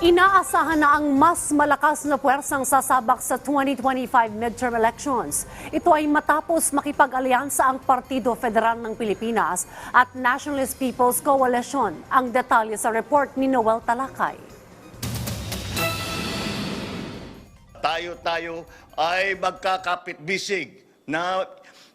Inaasahan na ang mas malakas na puwersang sasabak sa 2025 midterm elections. Ito ay matapos makipag-alyansa ang Partido Federal ng Pilipinas at Nationalist People's Coalition. Ang detalye sa report ni Noel Talakay. tayo-tayo ay magkakapit-bisig na,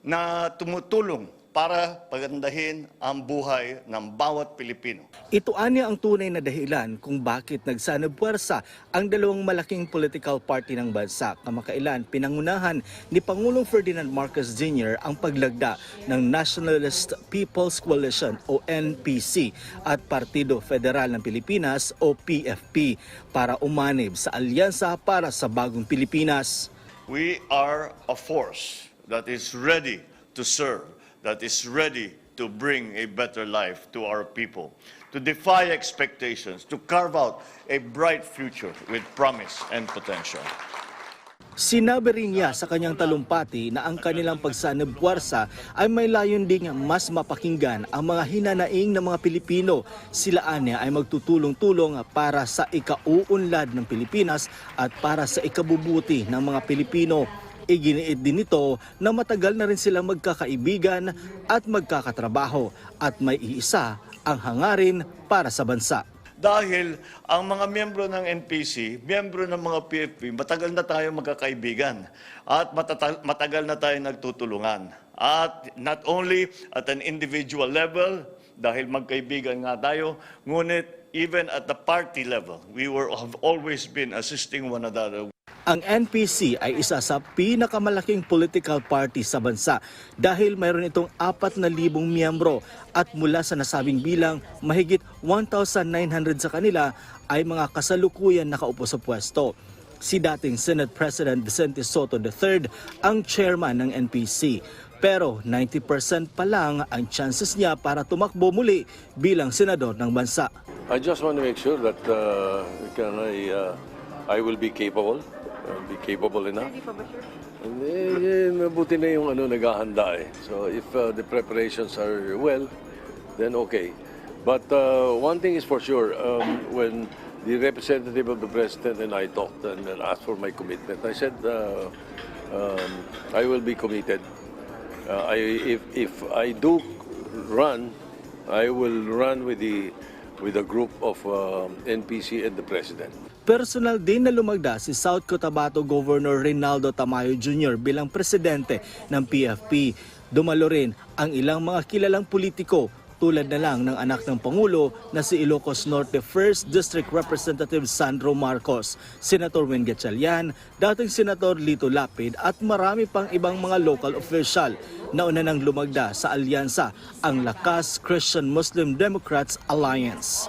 na tumutulong para pagandahin ang buhay ng bawat Pilipino. Ito anya ang tunay na dahilan kung bakit nagsanib puwersa ang dalawang malaking political party ng bansa. Kamakailan, pinangunahan ni Pangulong Ferdinand Marcos Jr. ang paglagda ng Nationalist People's Coalition o NPC at Partido Federal ng Pilipinas o PFP para umanib sa alyansa para sa bagong Pilipinas. We are a force that is ready to serve, that is ready to bring a better life to our people, to defy expectations, to carve out a bright future with promise and potential. Sinabi rin niya sa kanyang talumpati na ang kanilang pagsanib puwersa ay may layon ding mas mapakinggan ang mga hinanaing ng mga Pilipino. Sila anya ay magtutulong-tulong para sa ikauunlad ng Pilipinas at para sa ikabubuti ng mga Pilipino. Iginiit din ito na matagal na rin silang magkakaibigan at magkakatrabaho at may iisa ang hangarin para sa bansa. Dahil ang mga miyembro ng NPC, miyembro ng mga PFP, matagal na tayo magkakaibigan at matagal na tayo nagtutulungan. At not only at an individual level, dahil magkaibigan nga tayo, ngunit even at the party level, we were have always been assisting one another. Ang NPC ay isa sa pinakamalaking political party sa bansa dahil mayroon itong 4,000 miyembro at mula sa nasabing bilang, mahigit 1,900 sa kanila ay mga kasalukuyan nakaupo sa pwesto. Si dating Senate President Vicente Soto III ang chairman ng NPC. Pero 90% pa lang ang chances niya para tumakbo muli bilang senador ng bansa. I just want to make sure that uh, can I, uh, I will be capable, uh, be capable enough. Hindi, eh, mabuti na yung ano, naghahanda eh. So if uh, the preparations are well, then okay. But uh, one thing is for sure, um, when the representative of the president and I talked and, and asked for my commitment, I said uh, um, I will be committed. Uh, I, if, if I do run, I will run with the with a group of uh, NPC and the president. Personal din na lumagda si South Cotabato Governor Rinaldo Tamayo Jr. bilang presidente ng PFP. Dumalo rin ang ilang mga kilalang politiko tulad na lang ng anak ng Pangulo na si Ilocos Norte 1st District Representative Sandro Marcos, Senator Win Gatchalian, dating Senator Lito Lapid at marami pang ibang mga local official. Nauna nang lumagda sa alyansa ang Lakas Christian Muslim Democrats Alliance.